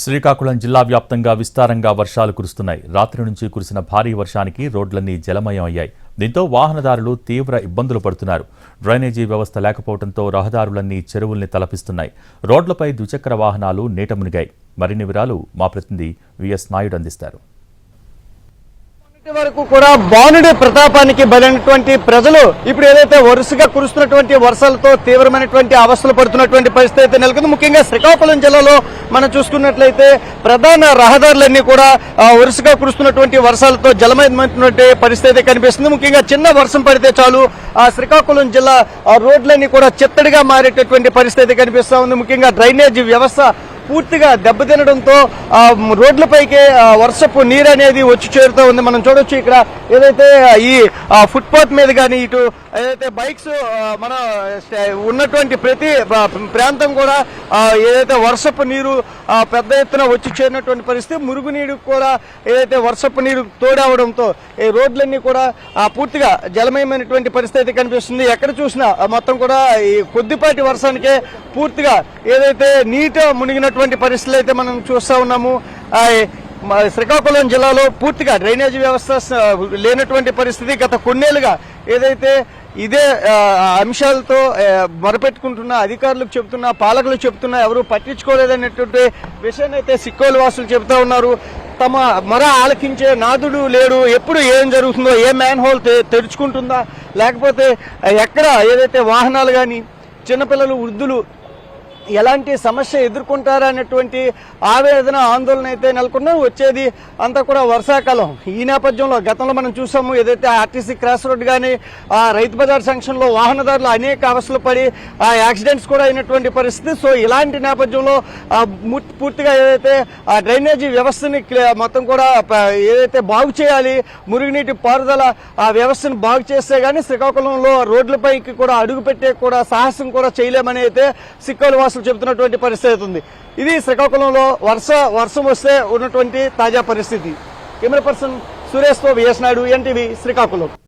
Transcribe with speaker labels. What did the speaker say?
Speaker 1: శ్రీకాకుళం జిల్లా వ్యాప్తంగా విస్తారంగా వర్షాలు కురుస్తున్నాయి రాత్రి నుంచి కురిసిన భారీ వర్షానికి రోడ్లన్నీ జలమయం అయ్యాయి దీంతో వాహనదారులు తీవ్ర ఇబ్బందులు పడుతున్నారు డ్రైనేజీ వ్యవస్థ లేకపోవడంతో రహదారులన్నీ చెరువుల్ని తలపిస్తున్నాయి రోడ్లపై ద్విచక్ర వాహనాలు నీట మునిగాయి మరిన్ని వివరాలు మా ప్రతినిధి విఎస్ నాయుడు అందిస్తారు
Speaker 2: వరకు కూడా బాణుడి ప్రతాపానికి బలైనటువంటి ప్రజలు ఇప్పుడు ఏదైతే వరుసగా కురుస్తున్నటువంటి వర్షాలతో తీవ్రమైనటువంటి అవస్థలు పడుతున్నటువంటి పరిస్థితి అయితే నెలకొంది ముఖ్యంగా శ్రీకాకుళం జిల్లాలో మనం చూసుకున్నట్లయితే ప్రధాన రహదారులన్నీ కూడా వరుసగా కురుస్తున్నటువంటి వర్షాలతో జలమయమైనటువంటి పరిస్థితి అయితే కనిపిస్తుంది ముఖ్యంగా చిన్న వర్షం పడితే చాలు ఆ శ్రీకాకుళం జిల్లా రోడ్లన్నీ కూడా చిత్తడిగా మారేటటువంటి పరిస్థితి కనిపిస్తా ఉంది ముఖ్యంగా డ్రైనేజ్ వ్యవస్థ పూర్తిగా దెబ్బతినడంతో రోడ్లపైకే వర్షపు నీరు అనేది వచ్చి చేరుతూ ఉంది మనం చూడొచ్చు ఇక్కడ ఏదైతే ఈ ఫుట్పాత్ మీద కానీ ఇటు ఏదైతే బైక్స్ మన ఉన్నటువంటి ప్రతి ప్రాంతం కూడా ఏదైతే వర్షపు నీరు పెద్ద ఎత్తున వచ్చి చేరినటువంటి పరిస్థితి మురుగునీరు కూడా ఏదైతే వర్షపు నీరు తోడవడంతో ఈ రోడ్లన్నీ కూడా పూర్తిగా జలమయమైనటువంటి పరిస్థితి కనిపిస్తుంది ఎక్కడ చూసినా మొత్తం కూడా ఈ కొద్దిపాటి వర్షానికే పూర్తిగా ఏదైతే నీట మునిగినటువంటి పరిస్థితులు అయితే మనం చూస్తూ ఉన్నాము శ్రీకాకుళం జిల్లాలో పూర్తిగా డ్రైనేజీ వ్యవస్థ లేనటువంటి పరిస్థితి గత కొన్నేళ్లుగా ఏదైతే ఇదే అంశాలతో మొరపెట్టుకుంటున్న అధికారులకు చెప్తున్నా పాలకులు చెప్తున్నా ఎవరు పట్టించుకోలేదనేటువంటి విషయాన్ని అయితే సిక్కోలు వాసులు చెబుతా ఉన్నారు తమ మొర ఆలకించే నాదుడు లేడు ఎప్పుడు ఏం జరుగుతుందో ఏ మ్యాన్ హోల్ తెరుచుకుంటుందా లేకపోతే ఎక్కడ ఏదైతే వాహనాలు కానీ చిన్నపిల్లలు వృద్ధులు ఎలాంటి సమస్య ఎదుర్కొంటారా అనేటువంటి ఆవేదన ఆందోళన అయితే నెలకొన్నా వచ్చేది అంతా కూడా వర్షాకాలం ఈ నేపథ్యంలో గతంలో మనం చూసాము ఏదైతే ఆర్టీసీ క్రాస్ రోడ్ కానీ ఆ రైతు బజార్ సంక్షన్లో వాహనదారులు అనేక అవస్థలు పడి ఆ యాక్సిడెంట్స్ కూడా అయినటువంటి పరిస్థితి సో ఇలాంటి నేపథ్యంలో పూర్తిగా ఏదైతే ఆ డ్రైనేజీ వ్యవస్థని మొత్తం కూడా ఏదైతే బాగు చేయాలి మురుగునీటి పారుదల ఆ వ్యవస్థను బాగు చేస్తే కానీ శ్రీకాకుళంలో రోడ్లపైకి కూడా పెట్టే కూడా సాహసం కూడా చేయలేమని అయితే సిక్కలు వాసులు పోలీసులు చెబుతున్నటువంటి పరిస్థితి ఉంది ఇది శ్రీకాకుళంలో వర్ష వర్షం వస్తే ఉన్నటువంటి తాజా పరిస్థితి కెమెరా పర్సన్ సురేష్తో విఎస్ నాయుడు ఎన్టీవీ శ్రీకాకుళం